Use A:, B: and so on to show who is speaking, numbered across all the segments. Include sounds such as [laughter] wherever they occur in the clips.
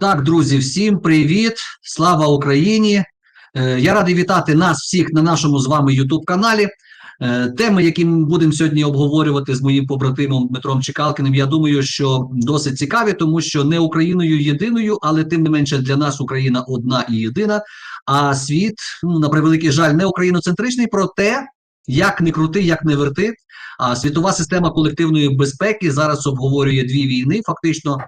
A: Так, друзі, всім привіт! Слава Україні! Е, Я радий вітати нас всіх на нашому з вами youtube каналі. Е, Теми, які ми будемо сьогодні обговорювати з моїм побратимом Дмитром Чекалкиним, я думаю, що досить цікаві, тому що не Україною єдиною, але тим не менше для нас Україна одна і єдина. А світ, ну на превеликий жаль, не україноцентричний. Проте, як не крути, як не верти. А світова система колективної безпеки зараз обговорює дві війни. Фактично,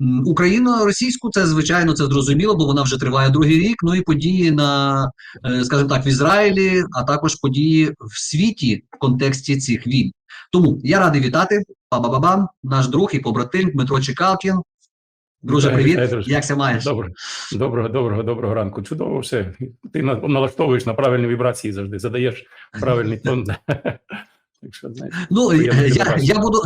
A: М, Україно-російську це звичайно це зрозуміло, бо вона вже триває другий рік. Ну і події на, е, скажімо так, в Ізраїлі, а також події в світі в контексті цих війн. Тому я радий вітати ба-ба-ба-бам, наш друг і побратим Дмитро Чекалкін. Друже, привіт. Як ся маєш?
B: Добре, доброго, доброго, доброго ранку. Чудово все. Ти налаштовуєш на правильні вібрації завжди, задаєш правильний тон. [laughs] Так знаєте,
A: Ну я,
B: я,
A: я буду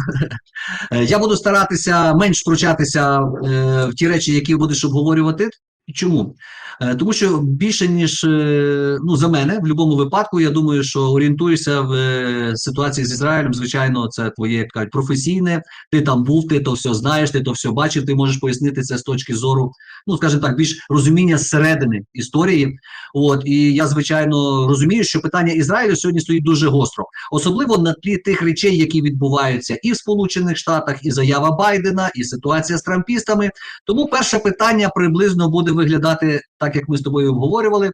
A: [laughs] я буду старатися менш втручатися е, в ті речі, які будеш обговорювати. Чому? Е, тому що більше ніж е, ну за мене, в будь-якому випадку, я думаю, що орієнтуюся в е, ситуації з Ізраїлем. Звичайно, це твоє як кажуть, професійне. Ти там був, ти то все знаєш, ти то все бачив. Ти можеш пояснити це з точки зору, ну скажімо так, більш розуміння зсередини історії. От і я звичайно розумію, що питання Ізраїлю сьогодні стоїть дуже гостро, особливо на тлі тих речей, які відбуваються і в Сполучених Штатах, і заява Байдена, і ситуація з трампістами. Тому перше питання приблизно буде виглядати так, як ми з тобою обговорювали.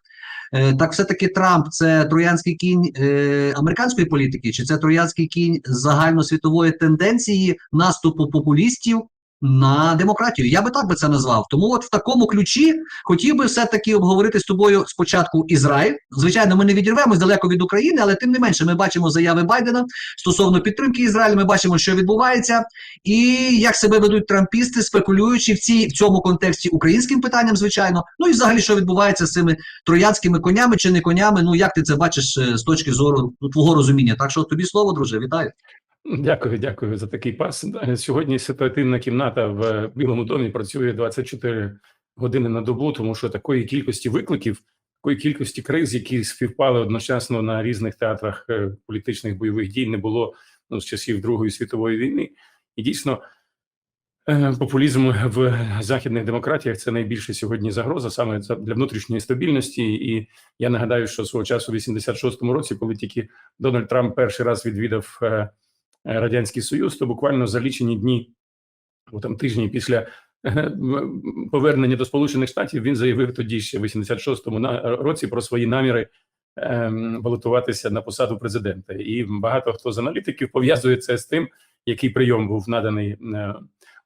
A: Е, Так, все-таки Трамп це троянський кінь е, американської політики, чи це троянський кінь загальносвітової тенденції наступу популістів на демократію? Я би так би це назвав. Тому, от в такому ключі хотів би все-таки обговорити з тобою спочатку Ізраїль. Звичайно, ми не відірвемось далеко від України, але тим не менше, ми бачимо заяви Байдена стосовно підтримки Ізраїлю. Ми бачимо, що відбувається, і як себе ведуть трампісти, спекулюючи в цій в цьому контексті українським питанням, звичайно. Ну і взагалі, що відбувається з цими троянськими конями чи не конями. Ну як ти це бачиш е, з точки зору твого розуміння? Так що тобі слово, друже, вітаю.
B: Дякую, дякую за такий пас. Сьогодні ситуативна кімната в Білому домі працює 24 години на добу, тому що такої кількості викликів, такої кількості криз, які співпали одночасно на різних театрах е, політичних бойових дій, не було ну, з часів Другої світової війни. І дійсно, е, популізм в західних демократіях це найбільша сьогодні загроза саме для внутрішньої стабільності. І я нагадаю, що свого часу, в 86-му році, коли тільки Дональд Трамп перший раз відвідав. Е, Е, Радянський Союз, то буквально за лічені дні, або там тижні після е, повернення до Сполучених Штатів, він заявив тоді ще в 86-му на- році про свої наміри ем, балотуватися на посаду президента. І багато хто з аналітиків пов'язує це з тим, який прийом був наданий е,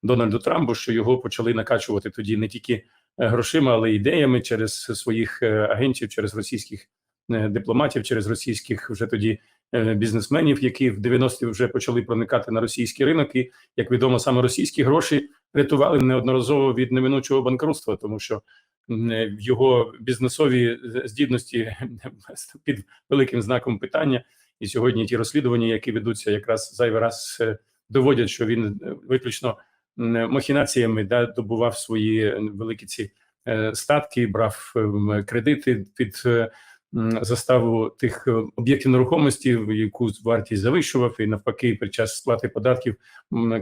B: Дональду Трампу, що його почали накачувати тоді не тільки е, грошима, але й ідеями через своїх е, агентів, через російських е, дипломатів, через російських вже тоді е, бізнесменів, які в 90-ті вже почали проникати на російський ринок. І як відомо, саме російські гроші рятували неодноразово від неминучого банкрутства, тому що е, його бізнесові здібності [laughs] під великим знаком питання. І сьогодні ті розслідування, які ведуться, якраз зайвий раз е, доводять, що він е, виключно махінаціями да, добував свої е, великі ці е, статки, брав е, кредити під е, заставу тих е, об'єктів нерухомості, яку вартість завищував, і навпаки, під час сплати податків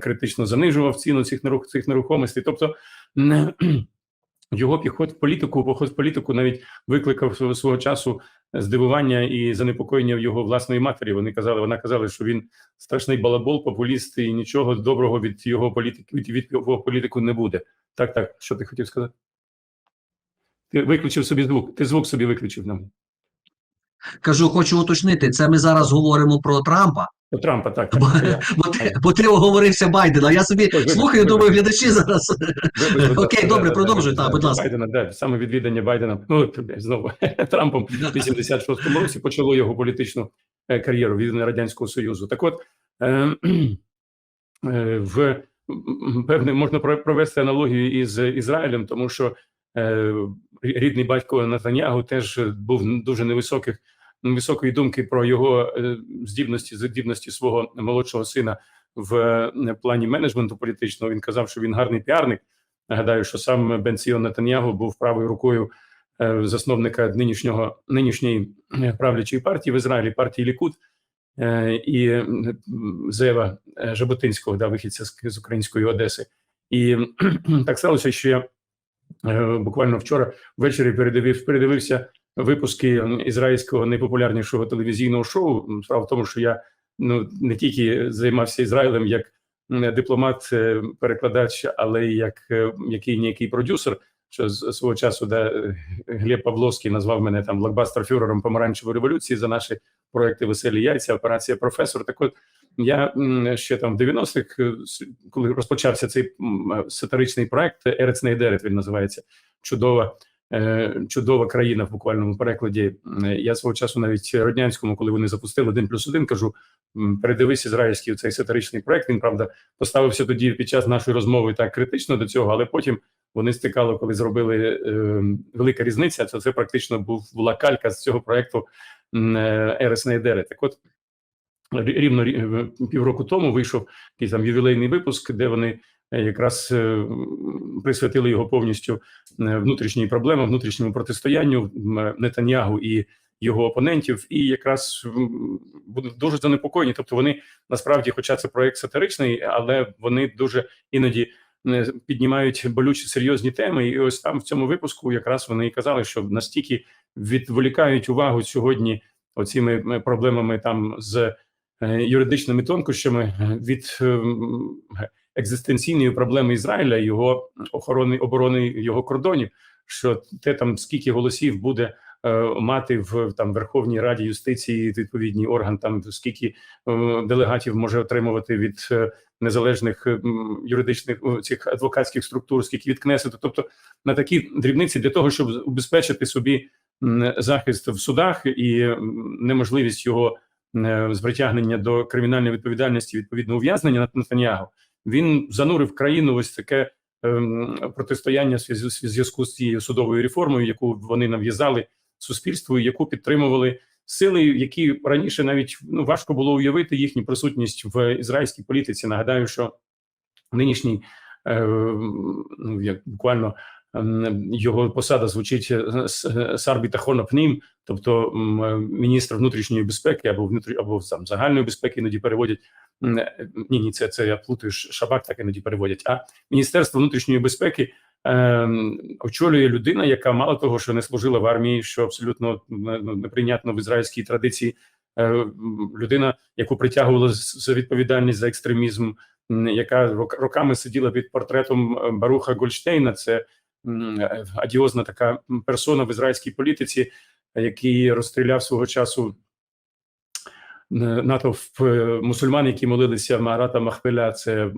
B: критично занижував ціну цих цих нерухомостей. Тобто [clears throat] його підход в політику, поход в політику навіть викликав свого, часу здивування і занепокоєння в його власної матері. Вони казали, вона казала, що він страшний балабол, популіст, і нічого доброго від його політики від, від його політику не буде. Так, так, що ти хотів сказати? Ти виключив собі звук. Ти звук собі виключив нам.
A: Кажу, хочу уточнити. Це ми зараз говоримо про Трампа,
B: Про Трампа, так.
A: бо, бо, ти, бо ти оговорився Байдена. Я собі
B: Ой,
A: слухаю, думаю, глядачі зараз.
B: Вибач,
A: Окей, добре, продовжуй,
B: да,
A: так, будь ласка.
B: Байдена, да, саме відвідання Байдена, ну знову [laughs] Трампом в 86-му році почало його політичну е, кар'єру від радянського союзу. Так, от е, [clears throat] е, в певне можна про- провести аналогію із Ізраїлем, тому що рідний батько Натанягу теж був дуже невисоких високої думки про його е, здібності здібності свого молодшого сина в е, плані менеджменту політичного. Він казав, що він гарний піарник. Нагадаю, що сам Бенціон Натаньягу був правою рукою е, засновника нинішнього нинішньої е, правлячої партії в Ізраїлі, партії Лікут. Е, і Зева е, Жаботинського, да, вихідця з, української Одеси. І так сталося, що Е, Буквально вчора ввечері передивив, передивився випуски ізраїльського найпопулярнішого телевізійного шоу. Справа в тому, що я ну не тільки займався Ізраїлем як дипломат, е, перекладач, але й як е, який ніякий продюсер. Що з свого часу да, е, Глеб Павловський назвав мене там блокбастер-фюрером помаранчевої революції за наші проекти Веселі яйця, операція професор. Так от я ще там в 90-х, е, коли розпочався цей е, сатиричний проект Ерец Нейдерет, він називається чудова. е, Чудова країна в буквальному перекладі. Я свого часу навіть роднянському, коли вони запустили один плюс один, кажу: передивись ізраїльський цей сатиричний проект. Він правда поставився тоді під час нашої розмови так критично до цього, але потім вони стикали, коли зробили е, велика різниця. Це це практично був була калька з цього проекту Ерес Нейдери. Так от рівно е, півроку тому вийшов якийсь там ювілейний випуск, де вони е, якраз е, присвятили його повністю внутрішнім проблемам, внутрішньому протистоянню Нетаньягу і його опонентів, і якраз будуть дуже занепокоєні. Тобто вони насправді, хоча це проект сатиричний, але вони дуже іноді піднімають болючі серйозні теми. І ось там в цьому випуску якраз вони і казали, що настільки відволікають увагу сьогодні оціми проблемами там з юридичними тонкощами е, від е, екзистенційної проблеми Ізраїля, його охорони оборони його кордонів. Що те там скільки голосів буде е, мати в там Верховній Раді юстиції відповідний орган, там скільки е, делегатів може отримувати від е, незалежних е, юридичних цих адвокатських структур, скільки від Кнесету, тобто на такі дрібниці для того, щоб убезпечити собі захист в судах і неможливість його е, з притягнення до кримінальної відповідальності, відповідно ув'язнення на Нетаньягу, він занурив країну ось таке ем, протистояння в зв'язку- з цією судовою реформою, яку вони нав'язали суспільству, яку підтримували сили, які раніше навіть ну важко було уявити їхню присутність в ізраїльській політиці. Нагадаю, що нинішній е, ну як буквально його посада звучить е, е, Сарбітахона Пнім, тобто е, міністр внутрішньої безпеки або внутрі або там загальної безпеки іноді переводять. Е, Ні, ні, це це я плутаю Шабак, так іноді переводять. А Міністерство внутрішньої безпеки ем, очолює людина, яка мало того, що не служила в армії, що абсолютно ну, неприйнятно в ізраїльській традиції. Е, людина, яку притягували за відповідальність за екстремізм, яка рок- роками сиділа під портретом е, Баруха Гольштейна. Це е, адіозна така персона в ізраїльській політиці, який розстріляв свого часу натовп е, мусульман, які молилися в Магарата Махпеля. Це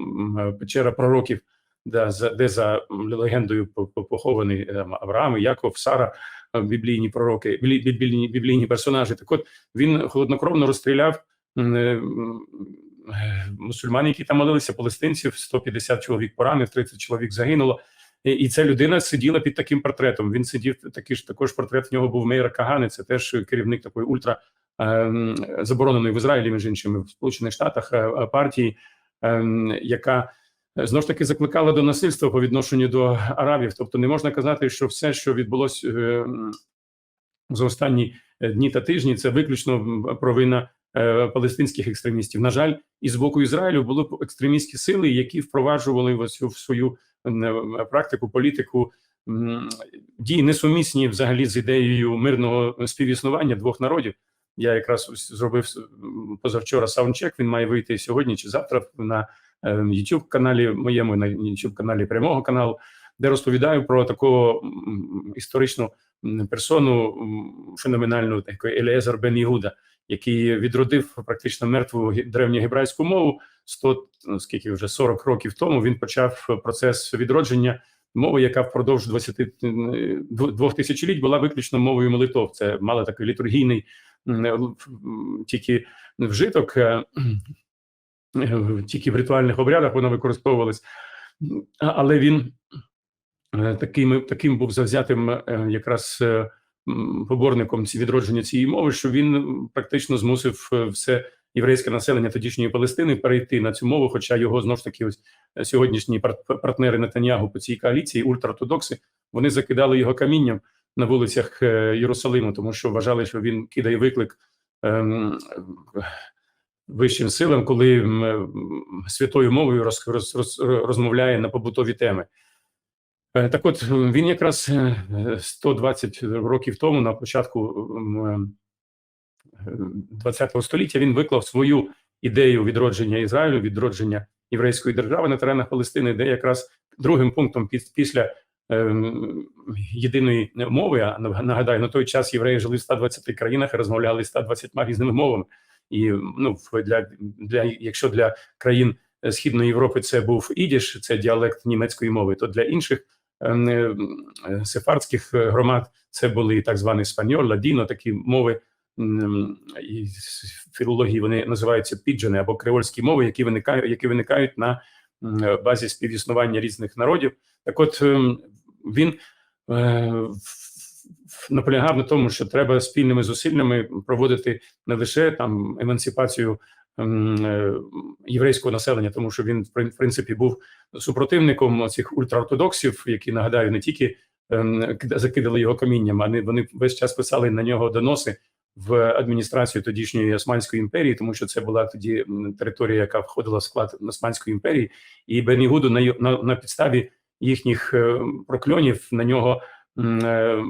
B: печера пророків, де за де за легендою по- по- е, Авраам, Яков, Сара, е, біблійні пророки, біблійні, біблійні персонажі. Так от він холоднокровно розстріляв м, е, м, е, мусульман, які там молилися, палестинців, 150 чоловік поранив, 30 чоловік загинуло. І, ця людина сиділа під таким портретом. Він сидів такий ж також портрет. В нього був Мейра Кагани. Це теж керівник такої ультра ем, забороненої в Ізраїлі, між іншими в Сполучених Штатах е, е, партії, ем, яка е, знову ж таки закликала до насильства по відношенню до арабів. Тобто, не можна казати, що все, що відбулося за останні дні та тижні, це виключно провина палестинських екстремістів. На жаль, і з боку Ізраїлю були екстремістські сили, які впроваджували в свою практику, політику дії несумісні взагалі з ідеєю мирного співіснування двох народів. Я якраз зробив позавчора саундчек. Він має вийти сьогодні чи завтра на е, youtube каналі моєму, на youtube каналі прямого каналу, де розповідаю про таку історичну персону феноменальну, таку Еліезер Бен Ігуда, який відродив практично мертву ге- древньогебрайську мову 100, ну, скільки вже 40 років тому. Він почав процес відродження мови, яка впродовж 20 е, двох тисячоліть була виключно мовою молитов. Це мала такий літургійний тільки вжиток. е, Тільки в ритуальних обрядах вона використовувалась, але він е, таким, таким був завзятим е, якраз поборником відродження цієї мови, що він практично змусив е, все єврейське населення тодішньої Палестини перейти на цю мову. Хоча його знову ж таки ось е, сьогоднішні партнери Нетаньягу по цій коаліції, ультраортодокси, вони закидали його камінням на вулицях е, Єрусалиму, тому що вважали, що він кидає виклик. ем, Вищим силам, коли святою мовою роз, роз, роз, розмовляє на побутові теми. Е, Так от він якраз е, 120 років тому, на початку м, е, ХХ століття, він виклав свою ідею відродження Ізраїлю, відродження єврейської держави на теренах Палестини, де якраз другим пунктом піс- після єдиної мови, а нагадаю, на той час євреї жили в 120 країнах і розмовляли 120 різними мовами. І ну для, для якщо для країн е, Східної Європи це був ідіш, це діалект німецької мови, то для інших е, е, сефардських е, громад це були так званий спаньоль, ладіно, такі мови і філології вони називаються піджени або креольські мови, які виникають, які виникають на базі співіснування різних народів. Так, от ем, він е, наполягав на тому, що треба спільними зусиллями проводити не лише там емансипацію ем, е, єврейського населення, тому що він в прин- принципі був супротивником цих ультраортодоксів, які нагадаю не тільки ем, закидали його камінням, а вони весь час писали на нього доноси в адміністрацію тодішньої Османської імперії, тому що це була тоді територія, яка входила в склад Османської імперії, і Бенігуду на, на, на підставі їхніх е, прокльонів на нього е,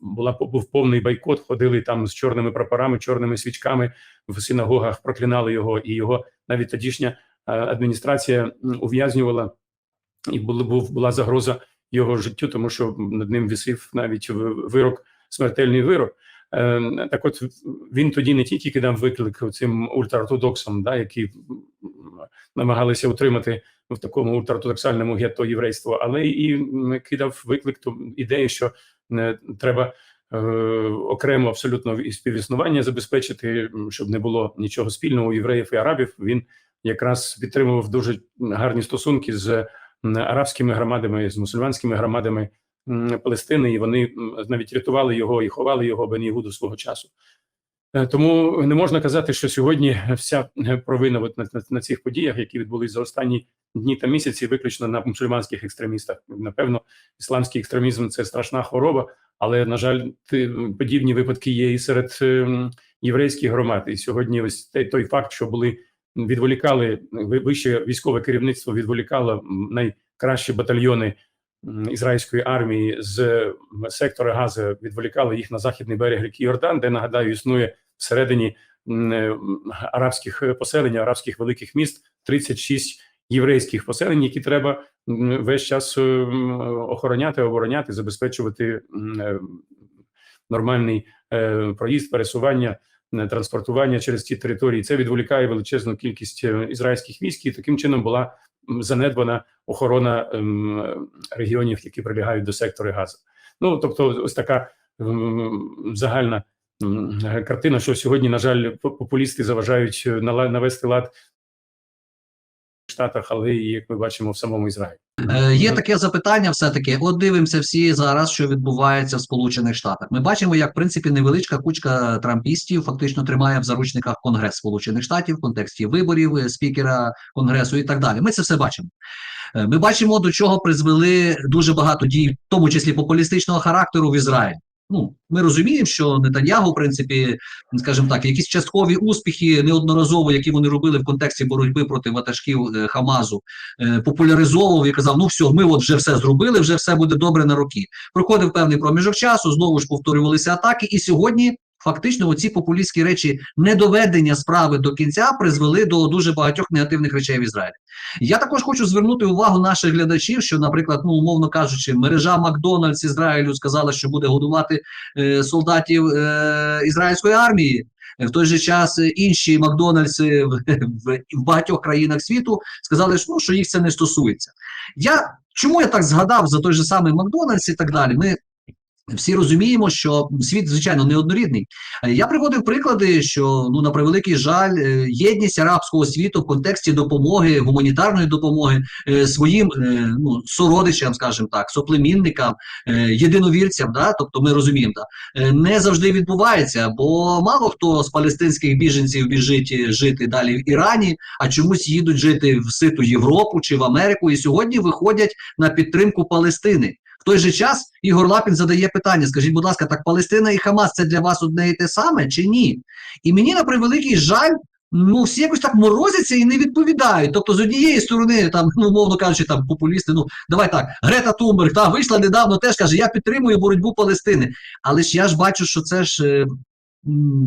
B: була був повний бойкот. Ходили там з чорними прапорами, чорними свічками в синагогах, проклинали його, і його навіть тодішня е, адміністрація ув'язнювала, і був була загроза його життю, тому що над ним висів навіть вирок, смертельний вирок. Е, Так, от він тоді не тільки кидав виклик цим ультраортодоксам, да, які намагалися утримати в такому ультраортодоксальному гетто єврейство, але і кидав виклик ту ідеї, що не треба е, окремо абсолютно і співіснування забезпечити, щоб не було нічого спільного у євреїв і арабів. Він якраз підтримував дуже гарні стосунки з арабськими громадами, з мусульманськими громадами Палестини, і вони навіть рятували його і ховали його Бенігуду свого часу. Е, Тому не можна казати, що сьогодні вся е, провина от на, на, на цих подіях, які відбулись за останні дні та місяці, виключно на мусульманських екстремістах. Напевно, ісламський екстремізм це страшна хвороба, але на жаль, подібні випадки є і серед е, єврейських громад. І сьогодні ось той факт, що були відволікали вище військове керівництво, відволікало найкращі батальйони ізраїльської армії з сектора Гази, відволікали їх на західний берег ріки Йордан, де нагадаю існує всередині е, арабських е, поселень, арабських великих міст 36 єврейських поселень, які треба весь час е, охороняти, обороняти, забезпечувати нормальний проїзд, пересування, транспортування через ці території. Це відволікає величезну кількість ізраїльських військ, і таким чином була занедбана охорона регіонів, які прилягають до сектори газу. Ну тобто, ось така загальна картина, що сьогодні, на жаль, популісти заважають е, навести лад в Штатах, але і як ми бачимо в самому Ізраїлі.
A: Е, Є таке запитання, все-таки. От дивимося всі зараз, що відбувається в Сполучених Штатах. Ми бачимо, як в принципі невеличка кучка трампістів фактично тримає в заручниках Конгрес Сполучених Штатів в контексті виборів, е, спікера Конгресу і так далі. Ми це все бачимо. Е, Ми бачимо, до чого призвели дуже багато дій, в тому числі популістичного характеру в Ізраїлі. Ну, ми розуміємо, що Нетаньягу, в принципі, скажімо так, якісь часткові успіхи неодноразово, які вони робили в контексті боротьби проти ватажків е, Хамазу, е, популяризовував і казав: ну все, ми от вже все зробили, вже все буде добре на роки. Проходив певний проміжок часу, знову ж повторювалися атаки, і сьогодні. Фактично, оці популістські речі недоведення справи до кінця призвели до дуже багатьох негативних речей в Ізраїлі. Я також хочу звернути увагу наших глядачів, що, наприклад, ну умовно кажучи, мережа Макдональдс Ізраїлю сказала, що буде годувати е, солдатів е, ізраїльської армії. В той же час е, інші Макдональдси в, в, в багатьох країнах світу сказали, що, ну, що їх це не стосується. Я чому я так згадав за той же самий Макдональдс і так далі? Ми всі розуміємо, що світ звичайно неоднорідний. Е, Я приводив приклади, що ну на превеликий жаль, е, єдність арабського світу в контексті допомоги, гуманітарної допомоги е, своїм ну сородичам, скажімо так, соплемінникам, єдиновірцям, да, тобто ми розуміємо, да, не завжди відбувається, бо мало хто з палестинських біженців біжить жити далі в Ірані, а чомусь їдуть жити в ситу Європу чи в Америку, і сьогодні виходять на підтримку Палестини. В той же час Ігор Лапін задає питання: скажіть, будь ласка, так Палестина і Хамас це для вас одне і те саме чи ні? І мені на превеликий жаль, ну всі якось так морозяться і не відповідають. Тобто, з однієї сторони, там, ну, мовно кажучи, там популісти, ну давай так, Грета Тумберг та вийшла недавно, теж каже, я підтримую боротьбу Палестини. Але ж я ж бачу, що це ж е,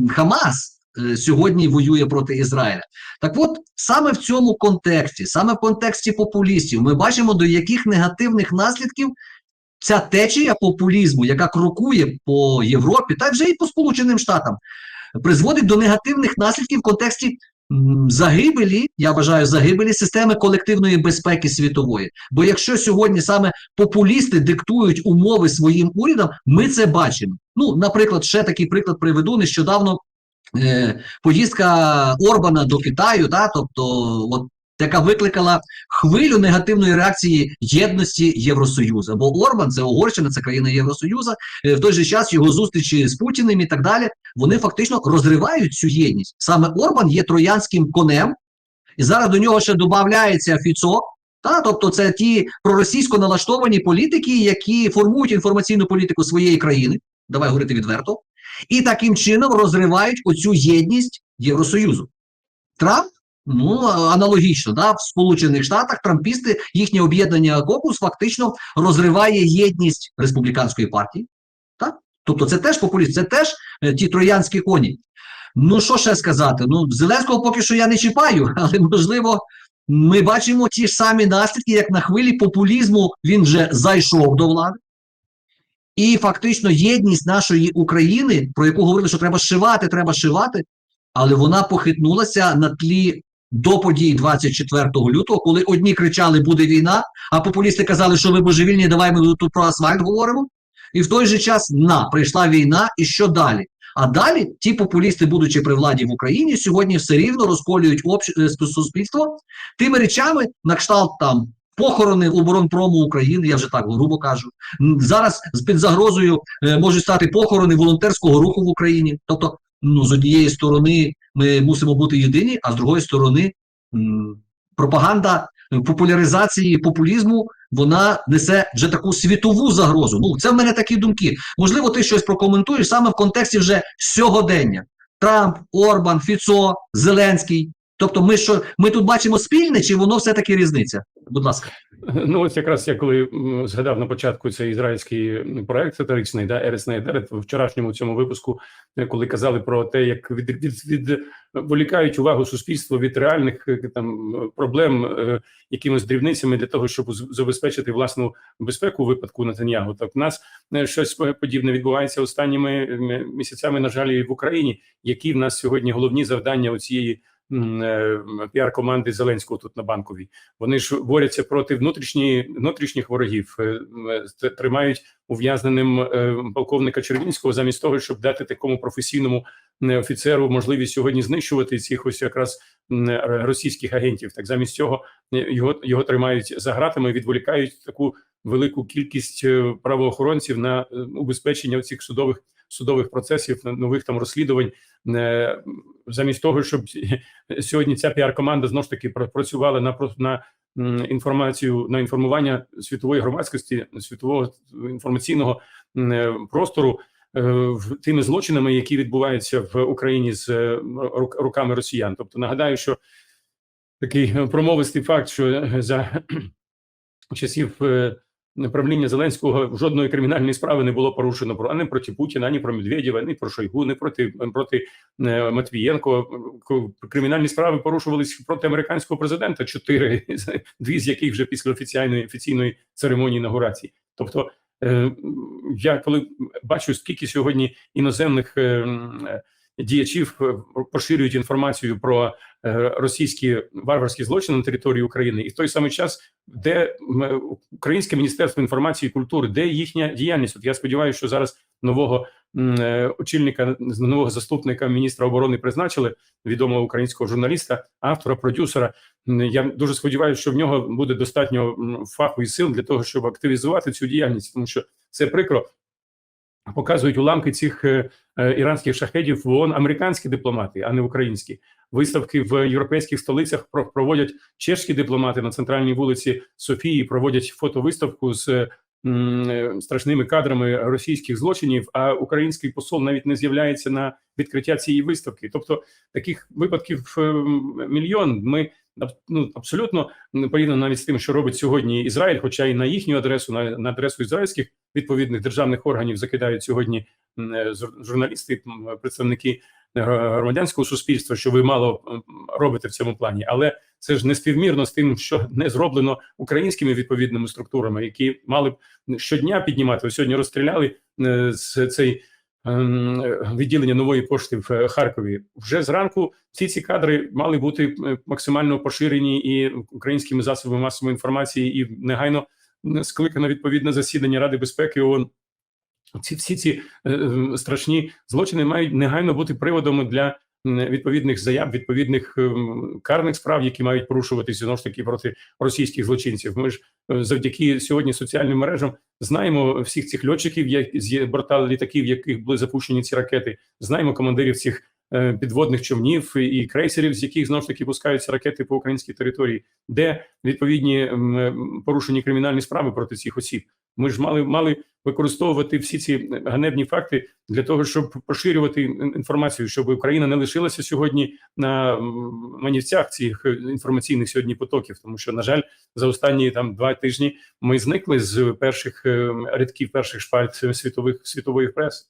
A: Хамас е, сьогодні воює проти Ізраїля. Так от, саме в цьому контексті, саме в контексті популістів, ми бачимо, до яких негативних наслідків ця течія популізму, яка крокує по Європі, та вже і по Сполученим Штатам, призводить до негативних наслідків в контексті загибелі, я вважаю, загибелі системи колективної безпеки світової. Бо якщо сьогодні саме популісти диктують умови своїм урядам, ми це бачимо. Ну, наприклад, ще такий приклад приведу нещодавно. Е, поїздка Орбана до Китаю, та, тобто, от яка викликала хвилю негативної реакції єдності Євросоюзу. Бо Орбан це Угорщина, це країна Євросоюзу. Е, в той же час його зустрічі з Путіним і так далі. Вони фактично розривають цю єдність. Саме Орбан є троянським конем, і зараз до нього ще додається Фіцо. Та, тобто, це ті проросійсько налаштовані політики, які формують інформаційну політику своєї країни. Давай говорити відверто, і таким чином розривають оцю єдність Євросоюзу. Трамп Ну, аналогічно, да, в Сполучених Штатах трампісти, їхнє об'єднання Кокус фактично розриває єдність республіканської партії. Так? Тобто це теж популізм, це теж е, ті троянські коні. Ну, що ще сказати? Ну, Зеленського поки що я не чіпаю, [laughs] але можливо, ми бачимо ті ж самі наслідки, як на хвилі популізму він вже зайшов до влади. І фактично єдність нашої України, про яку говорили, що треба шивати, треба шивати, але вона похитнулася на тлі до подій 24 лютого, коли одні кричали буде війна, а популісти казали, що ви божевільні, давай ми тут про асфальт говоримо. І в той же час на прийшла війна, і що далі? А далі ті популісти, будучи при владі в Україні, сьогодні все рівно розколюють общ... е, суспільство тими речами, на кшталт там похорони оборонпрому України, я вже так грубо кажу. Зараз під загрозою е, можуть стати похорони волонтерського руху в Україні. Тобто, ну з однієї сторони ми мусимо бути єдині, а з другої сторони пропаганда е, популяризації популізму вона несе вже таку світову загрозу. Ну це в мене такі думки. Можливо, ти щось прокоментуєш саме в контексті вже сьогодення. Трамп, Орбан, Фіцо, Зеленський. Тобто, ми що ми тут бачимо спільне, чи воно все таки різниця? Будь ласка.
B: Ну, ось якраз я коли згадав на початку цей ізраїльський проект сатиричний, да, Ерес в вчорашньому цьому випуску, е, коли казали про те, як від, від, від, відволікають увагу суспільства від реальних е, там проблем е, якимись дрібницями для того, щоб забезпечити власну безпеку у випадку Нетаньягу. Так в нас щось подібне відбувається останніми місяцями, на жаль, і в Україні. Які в нас сьогодні головні завдання у цієї піар-команди Зеленського тут на банковій? Вони ж борються проти внутрішні, внутрішніх ворогів, е, е, тримають ув'язненим е, полковника Червінського замість того, щоб дати такому професійному е, офіцеру можливість сьогодні знищувати цих ось якраз е, російських агентів. Так замість цього е, його його тримають за гратами, відволікають таку велику кількість е, правоохоронців на е, убезпечення цих судових судових процесів, нових там розслідувань. Замість того, щоб сьогодні ця піар-команда знову ж таки працювала на на інформацію на інформування світової громадськості, світового інформаційного е, простору е, тими злочинами, які відбуваються в Україні з е, рук- руками росіян. Тобто нагадаю, що такий промовистий факт, що за часів правління Зеленського жодної кримінальної справи не було порушено про ані проти Путіна, ані про Медведєва, ні про Шойгу, ні проти проти е, Матвієнко. Кримінальні справи порушувалися проти американського президента. Чотири [laughs] дві з яких вже після офіційної офіційної церемонії інаугурації. Тобто, е, я коли бачу, скільки сьогодні іноземних е, діячів е, поширюють інформацію про е, російські варварські злочини на території України, і в той самий час, де Українське міністерство інформації і культури, де їхня діяльність? От я сподіваюся, що зараз нового е, очільника, нового заступника міністра оборони призначили відомого українського журналіста, автора, продюсера. Я дуже сподіваюся, що в нього буде достатньо фаху і сил для того, щоб активізувати цю діяльність, тому що це прикро. Показують уламки цих е, е, іранських шахедів в ООН американські дипломати, а не українські. Виставки в європейських столицях про- проводять чешські дипломати на центральній вулиці Софії. Проводять фотовиставку з е, страшними кадрами російських злочинів, а український посол навіть не з'являється на відкриття цієї виставки. Тобто таких випадків мільйон. Ми ну, абсолютно порівняно навіть з тим, що робить сьогодні Ізраїль, хоча і на їхню адресу, на, на адресу ізраїльських відповідних державних органів закидають сьогодні е, журналісти, представники е, громадянського суспільства, що ви мало робите в цьому плані, але це ж не співмірно з тим, що не зроблено українськими відповідними структурами, які мали б щодня піднімати. Ось сьогодні розстріляли е, цей е, відділення нової пошти в е, Харкові. Вже зранку всі ці кадри мали бути максимально поширені і українськими засобами масової інформації, і негайно скликано відповідне засідання Ради безпеки ООН. Ці всі ці е, е, страшні злочини мають негайно бути приводом для відповідних заяв, відповідних ем, карних справ, які мають порушуватися знову ж таки проти російських злочинців. Ми ж е, завдяки сьогодні соціальним мережам знаємо всіх цих льотчиків, з борта літаків, яких були запущені ці ракети. Знаємо командирів цих е, підводних човнів і крейсерів, з яких знову ж таки пускаються ракети по українській території, де відповідні м, порушені кримінальні справи проти цих осіб. Ми ж мали мали використовувати всі ці ганебні факти для того, щоб поширювати інформацію, щоб Україна не лишилася сьогодні на манівцях цих інформаційних сьогодні потоків, тому що на жаль, за останні там два тижні ми зникли з перших е, рядків перших шпальт світових світової преси.